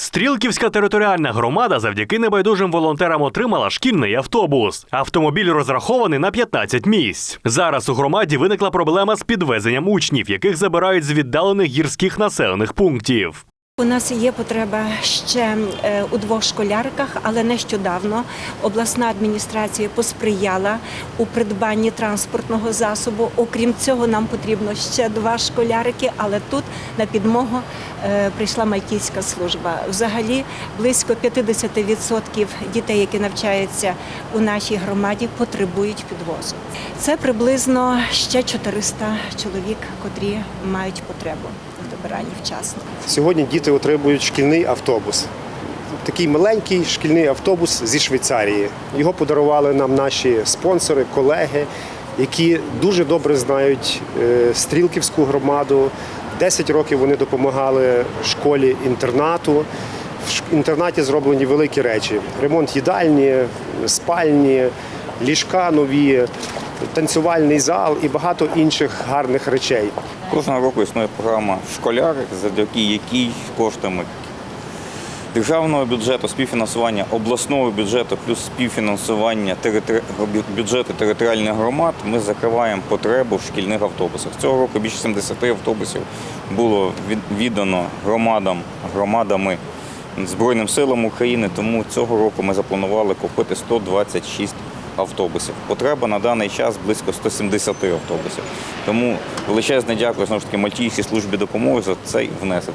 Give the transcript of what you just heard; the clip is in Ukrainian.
Стрілківська територіальна громада завдяки небайдужим волонтерам отримала шкільний автобус. Автомобіль розрахований на 15 місць. Зараз у громаді виникла проблема з підвезенням учнів, яких забирають з віддалених гірських населених пунктів. У нас є потреба ще е, у двох школярках, але нещодавно обласна адміністрація посприяла у придбанні транспортного засобу. Окрім цього, нам потрібно ще два школярики, але тут на підмогу е, прийшла майкійська служба. Взагалі близько 50% дітей, які навчаються у нашій громаді, потребують підвозу. Це приблизно ще 400 чоловік, котрі мають потребу в добиранні вчасно. Сьогодні діти отримують шкільний автобус. Такий маленький шкільний автобус зі Швейцарії. Його подарували нам наші спонсори, колеги, які дуже добре знають е, стрілківську громаду. 10 років вони допомагали школі інтернату. В інтернаті зроблені великі речі: ремонт їдальні, спальні, ліжка нові, танцювальний зал і багато інших гарних речей. Кожного року існує програма школяр, завдяки якій коштами державного бюджету, співфінансування обласного бюджету плюс співфінансування територи- бюджету територіальних громад ми закриваємо потребу в шкільних автобусах. Цього року більше 70 автобусів було віддано громадам, громадами Збройним силам України, тому цього року ми запланували купити 126 автобусів. Потреба на даний час близько 170 автобусів. Тому величезне дякую знову ж таки Мальтійській службі допомоги за цей внесок.